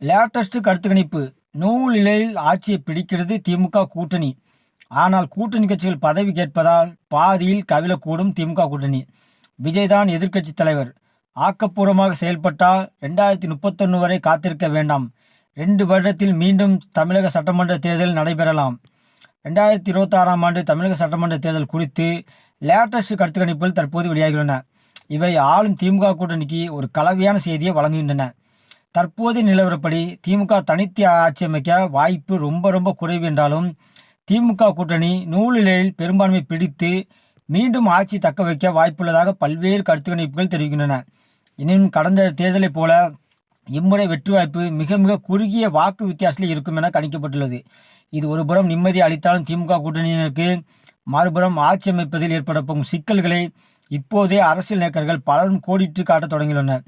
Latest கருத்து கணிப்பு. நூல் நிலையில் ஆட்சியை பிடிக்கிறது திமுக கூட்டணி. ஆனால் கூட்டணி கட்சிகள் பதவி கேட்பதால் பாதியில் கவிழக்கூடும் திமுக கூட்டணி. விஜய்தான் எதிர்க்கட்சி தலைவர். ஆக்கப்பூர்வமாக செயல்பட்டால் ரெண்டாயிரத்தி முப்பத்தொன்னு வரை காத்திருக்க வேண்டாம். ரெண்டு வருடத்தில் மீண்டும் தமிழக சட்டமன்ற தேர்தல் நடைபெறலாம். ரெண்டாயிரத்தி இருபத்தி ஆறாம் ஆண்டு தமிழக சட்டமன்ற தேர்தல் குறித்து லேட்டஸ்ட் கருத்து கணிப்புகள் தற்போது வெளியாகியுள்ளன. இவை ஆளும் திமுக கூட்டணிக்கு ஒரு கலவையான செய்தியை வழங்குகின்றன. தற்போதைய நிலவரப்படி திமுக தனித்து ஆட்சி அமைக்க வாய்ப்பு ரொம்ப ரொம்ப குறைவு என்றாலும் திமுக கூட்டணி நூலிலையில் பெரும்பான்மை பிடித்து மீண்டும் ஆட்சி தக்க வைக்க வாய்ப்புள்ளதாக பல்வேறு கருத்து கணிப்புகள் தெரிவிக்கின்றன. எனினும் கடந்த தேர்தலைப் போல இம்முறை வெற்றி வாய்ப்பு மிக மிக குறுகிய வாக்கு வித்தியாசத்தில் இருக்கும் என கணிக்கப்பட்டுள்ளது. இது ஒருபுறம் நிம்மதி அளித்தாலும் திமுக கூட்டணியினருக்கு மறுபுறம் ஆட்சி அமைப்பதில் ஏற்பட போகும் சிக்கல்களை இப்போதே அரசியல் நேக்கர்கள் பலரும் கோடிட்டு காட்டத் தொடங்கியுள்ளனர்.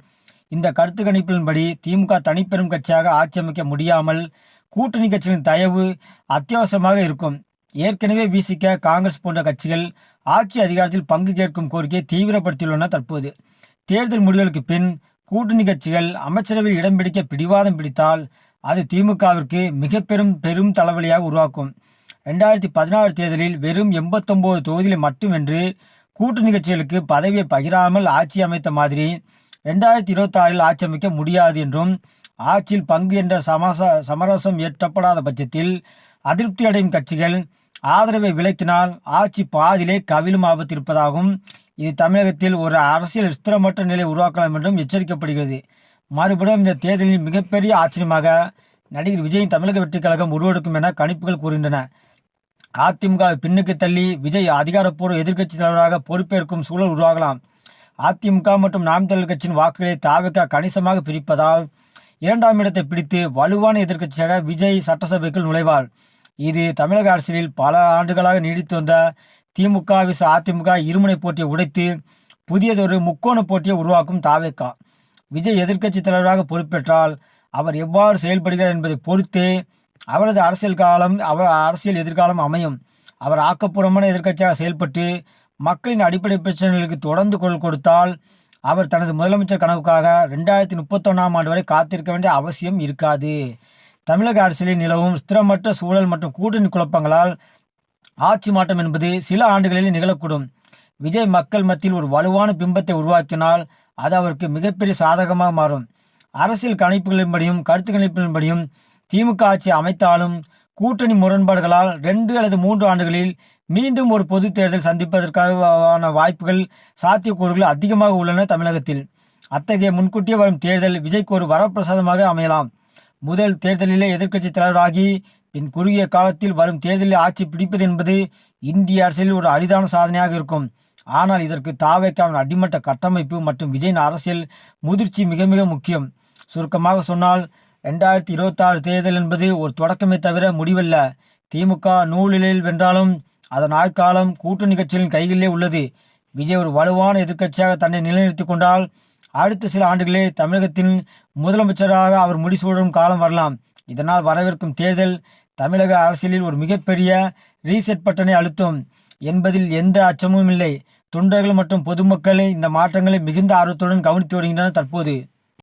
இந்த கருத்து கணிப்பின்படி திமுக தனிப்பெரும் கட்சியாக ஆட்சி அமைக்க முடியாமல் கூட்டணி கட்சிகளின் தயவு அத்தியாவசியமாக இருக்கும். ஏற்கனவே வீசிக்க காங்கிரஸ் போன்ற கட்சிகள் ஆட்சி அதிகாரத்தில் பங்கு கேட்கும் கோரிக்கையை தீவிரப்படுத்தியுள்ளன தற்போது. தேர்தல் முடிவுகளுக்கு பின் கூட்டணி கட்சிகள் அமைச்சரவையில் இடம் பிடிக்க பிடிவாதம் பிடித்தால் அது திமுகவிற்கு மிக பெரும் பெரும் தலைவலியாக உருவாக்கும். ரெண்டாயிரத்தி பதினாறு தேர்தலில் வெறும் எண்பத்தொன்பது தொகுதிகளை மட்டுமின்றி கூட்டணி கட்சிகளுக்கு பதவியை பகிராமல் ஆட்சி அமைத்த மாதிரி ரெண்டாயிரத்தி இருபத்தி ஆறில் ஆட்சி அமைக்க முடியாது என்றும் ஆட்சியில் பங்கு என்ற சமச சமரசம் எட்டப்படாத பட்சத்தில் அதிருப்தி அடையும் கட்சிகள் ஆதரவை விலக்கினால் ஆட்சி பாதியிலே கவிழும் ஆபத்து இருப்பதாகவும் இது தமிழகத்தில் ஒரு அரசியல் ஸ்திரமற்ற நிலை உருவாக்கலாம் என்றும் எச்சரிக்கப்படுகிறது. மறுபடியும் இந்த தேர்தலில் மிகப்பெரிய ஆச்சரியமாக நடிகர் விஜயின் தமிழக வெற்றிக் கழகம் உருவெடுக்கும் என கணிப்புகள் கூறுகின்றன. அதிமுக பின்னுக்கு தள்ளி விஜய் அதிகாரப்பூர்வ எதிர்க்கட்சி தலைவராக பொறுப்பேற்கும் சூழல் உருவாகலாம். அதிமுக மற்றும் நாம் தமிழர் கட்சியின் வாக்குகளை தாவக கணிசமாக பிரிப்பதால் இரண்டாம் இடத்தை பிடித்து வலுவான எதிர்க்கட்சியாக விஜய் சட்டசபைக்குள் நுழைவார். இது தமிழக அரசியலில் பல ஆண்டுகளாக நீடித்து வந்த திமுக விச அதிமுக இருமுனை போட்டியை உடைத்து புதியதொரு முக்கோண போட்டியை உருவாக்கும் தாவேக்கா விஜய் எதிர்க்கட்சி தலைவராக பொறுப்பேற்றால் அவர் எவ்வாறு செயல்படுகிறார் என்பதை பொறுத்தே அவரது அரசியல் காலம் அவர் அரசியல் எதிர்காலம் அமையும். அவர் ஆக்கப்பூர்வமான எதிர்க்கட்சியாக செயல்பட்டு மக்களின் அடிப்படை பிரச்சனைகளுக்கு தொடர்ந்து குரல் கொடுத்தால் அவர் தனது முதலமைச்சர் கனவுக்காக ரெண்டாயிரத்தி முப்பத்தொன்னாம் ஆண்டு வரை காத்திருக்க வேண்டிய அவசியம் இருக்காது. தமிழக அரசியலில் நிலவும் ஸ்திரமற்ற சூழல் மற்றும் கூட்டணி குழப்பங்களால் ஆட்சி மாற்றம் என்பது சில ஆண்டுகளில் நிகழக்கூடும். விஜய் மக்கள் மத்தியில் ஒரு வலுவான பிம்பத்தை உருவாக்கினால் அது அவருக்கு மிகப்பெரிய சாதகமாக மாறும். அரசியல் கணிப்புகளின்படியும் கருத்து கணிப்பின்படியும் திமுக ஆட்சி அமைத்தாலும் கூட்டணி முரண்பாடுகளால் ரெண்டு அல்லது மூன்று ஆண்டுகளில் மீண்டும் ஒரு பொது தேர்தல் சந்திப்பதற்கான வாய்ப்புகள் சாத்தியக்கூறுகள் அதிகமாக உள்ளன தமிழகத்தில். அத்தகைய முன்கூட்டியே வரும் தேர்தல் விஜய்க்கு ஒரு வரப்பிரசாதமாக அமையலாம். முதல் தேர்தலிலே எதிர்க்கட்சி தலைவராகி பின் குறுகிய காலத்தில் வரும் தேர்தலில் ஆட்சி பிடிப்பது என்பது இந்திய அரசியலில் ஒரு அரிதான சாதனையாக இருக்கும். ஆனால் இதற்கு தாவேக்காவின் அடிமட்ட கட்டமைப்பு மற்றும் விஜயின் அரசியல் முதிர்ச்சி மிக மிக முக்கியம். சுருக்கமாக சொன்னால் ரெண்டாயிரத்தி இருபத்தி ஆறு தேர்தல் என்பது ஒரு தொடக்கமே தவிர முடிவல்ல. திமுக நூலிலில் வென்றாலும் அதன் ஆட்காலம் கூட்டணி கட்சிகளின் கைகளிலே உள்ளது. விஜய் ஒரு வலுவான எதிர்க்கட்சியாக தன்னை நிலைநிறுத்திக் கொண்டால் அடுத்த சில ஆண்டுகளே தமிழகத்தின் முதலமைச்சராக அவர் முடிசூடும் காலம் வரலாம். இதனால் வரவிருக்கும் தேர்தல் தமிழக அரசியலில் ஒரு மிகப்பெரிய ரீசெட் பட்டனை அழுத்தும். என்பதில் எந்த அச்சமும் இல்லை. தொண்டர்கள் மற்றும் பொதுமக்களை இந்த மாற்றங்களை மிகுந்த ஆர்வத்துடன் கவனித்து வருகின்றனர் தற்போது.